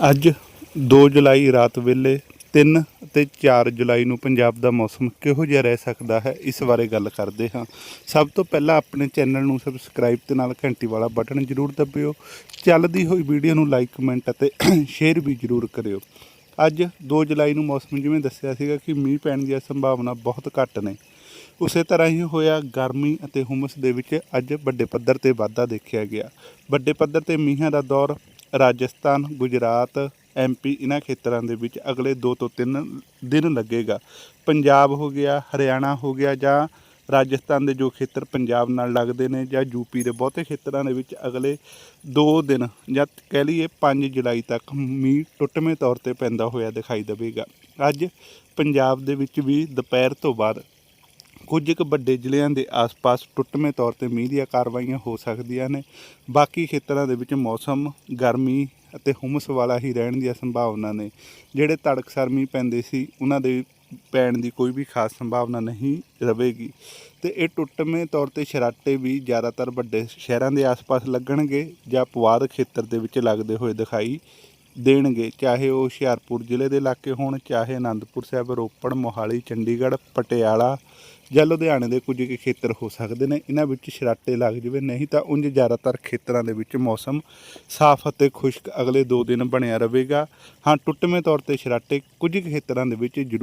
ਅੱਜ 2 ਜੁਲਾਈ ਰਾਤ ਵੇਲੇ 3 ਅਤੇ 4 ਜੁਲਾਈ ਨੂੰ ਪੰਜਾਬ ਦਾ ਮੌਸਮ ਕਿਹੋ ਜਿਹਾ ਰਹਿ ਸਕਦਾ ਹੈ, ਇਸ ਬਾਰੇ ਗੱਲ ਕਰਦੇ ਹਾਂ। ਸਭ ਤੋਂ ਪਹਿਲਾਂ ਆਪਣੇ ਚੈਨਲ ਨੂੰ ਸਬਸਕ੍ਰਾਈਬ ਤੇ ਨਾਲ ਘੰਟੀ ਵਾਲਾ ਬਟਨ ਜ਼ਰੂਰ ਦਬਿਓ। ਚੱਲਦੀ ਹੋਈ ਵੀਡੀਓ ਨੂੰ ਲਾਈਕ, ਕਮੈਂਟ ਅਤੇ ਸ਼ੇਅਰ ਵੀ ਜ਼ਰੂਰ ਕਰਿਓ। ਅੱਜ 2 ਜੁਲਾਈ ਨੂੰ ਮੌਸਮ ਜਿਵੇਂ ਦੱਸਿਆ ਸੀਗਾ ਕਿ ਮੀਂਹ ਪੈਣ ਦੀਆਂ ਸੰਭਾਵਨਾ ਬਹੁਤ ਘੱਟ ਨੇ। ਉਸੇ ਤਰ੍ਹਾਂ ਹੀ ਹੋਇਆ ਗਰਮੀ ਅਤੇ ਹੁਮਸ ਦੇ ਵਿੱਚ ਅੱਜ ਵੱਡੇ ਪੱਧਰ ਤੇ ਵਾਧਾ ਦੇਖਿਆ ਗਿਆ। ਵੱਡੇ ਪੱਧਰ ਤੇ ਮੀਂਹਾਂ ਦਾ ਦੌਰ ਰਾਜਸਥਾਨ, ਗੁਜਰਾਤ ਐਮਪੀ ਇਹਨਾਂ ਖੇਤਰਾਂ ਦੇ ਵਿੱਚ ਅਗਲੇ 2 ਤੋਂ 3 ਦਿਨ ਲੱਗੇਗਾ। ਪੰਜਾਬ ਹੋ ਗਿਆ, ਹਰਿਆਣਾ ਹੋ ਗਿਆ ਜਾਂ ਰਾਜਸਥਾਨ ਦੇ ਜੋ ਖੇਤਰ ਪੰਜਾਬ ਨਾਲ ਲੱਗਦੇ ਨੇ ਜਾਂ ਯੂਪੀ ਦੇ ਬਹੁਤੇ ਖੇਤਰਾਂ ਦੇ ਵਿੱਚ ਅਗਲੇ 2 ਦਿਨ ਜਾਂ ਕਹਿ ਲਈਏ 5 ਜੁਲਾਈ ਤੱਕ ਮੀਂਹ ਟੁੱਟਵੇਂ ਤੌਰ ਤੇ ਪੈਂਦਾ ਹੋਇਆ ਦਿਖਾਈ ਦੇਵੇਗਾ। ਅੱਜ ਪੰਜਾਬ ਦੇ ਵਿੱਚ ਵੀ ਦੁਪਹਿਰ ਤੋਂ ਬਾਅਦ ਕੁਝ ਕੁ ਵੱਡੇ ਜ਼ਿਲ੍ਹਿਆਂ ਦੇ ਆਸ-ਪਾਸ ਟੁੱਟਵੇਂ ਤੌਰ ਤੇ ਮੀਂਹ ਦੀਆਂ ਕਾਰਵਾਈਆਂ ਹੋ ਸਕਦੀਆਂ ਨੇ। ਬਾਕੀ ਖੇਤਰਾਂ ਦੇ ਵਿੱਚ ਮੌਸਮ, ਗਰਮੀ ਅਤੇ ਹੁਮਸ ਵਾਲਾ ਹੀ ਰਹਿਣ ਦੀਆਂ ਸੰਭਾਵਨਾ ਨੇ। ਜਿਹੜੇ ਤੜਕਸਾਰ ਮੀਂਹ ਪੈਂਦੇ ਸੀ, ਉਹਨਾਂ ਦੇ ਪੈਣ ਦੀ ਕੋਈ ਵੀ ਖਾਸ ਸੰਭਾਵਨਾ ਨਹੀਂ ਰਹੇਗੀ। ਤੇ ਇਹ ਟੁੱਟਵੇਂ ਤੌਰ ਤੇ ਸ਼ਰਾਟੇ ਵੀ ਜ਼ਿਆਦਾਤਰ ਵੱਡੇ ਸ਼ਹਿਰਾਂ ਦੇ ਆਸ-ਪਾਸ ਲੱਗਣਗੇ ਜਾਂ ਪੁਆਧ ਖੇਤਰ ਦੇ ਵਿੱਚ ਲੱਗਦੇ ਹੋਏ ਦਿਖਾਈ ਦੇਣਗੇ, ਚਾਹੇ ਉਹ ਹੁਸ਼ਿਆਰਪੁਰ ਜ਼ਿਲ੍ਹੇ ਦੇ ਇਲਾਕੇ ਹੋਣ, ਚਾਹੇ ਅਨੰਦਪੁਰ ਸਾਹਿਬ, ਰੋਪੜ, ਮੋਹਾਲੀ, ਚੰਡੀਗੜ੍ਹ, ਪਟਿਆਲਾ ਜਾਂ ਲੁਧਿਆਣੇ ਦੇ ਕੁਝ ਕੁ ਖੇਤਰ ਹੋ ਸਕਦੇ ਨੇ। ਇਹਨਾਂ ਵਿੱਚ ਸ਼ਰਾਟੇ ਲੱਗ ਜਵੇ, ਨਹੀਂ ਤਾਂ ਉਂਝ ਜ਼ਿਆਦਾਤਰ ਖੇਤਰਾਂ ਦੇ ਵਿੱਚ ਮੌਸਮ ਸਾਫ਼ ਅਤੇ ਖੁਸ਼ਕ ਅਗਲੇ 2 ਦਿਨ ਬਣਿਆ ਰਹੇਗਾ। ਹਾਂ, ਟੁੱਟਵੇਂ ਤੌਰ ਤੇ ਸ਼ਰਾਟੇ ਕੁਝ ਖੇਤਰਾਂ ਦੇ ਵਿੱਚ ਜ਼ਰੂਰ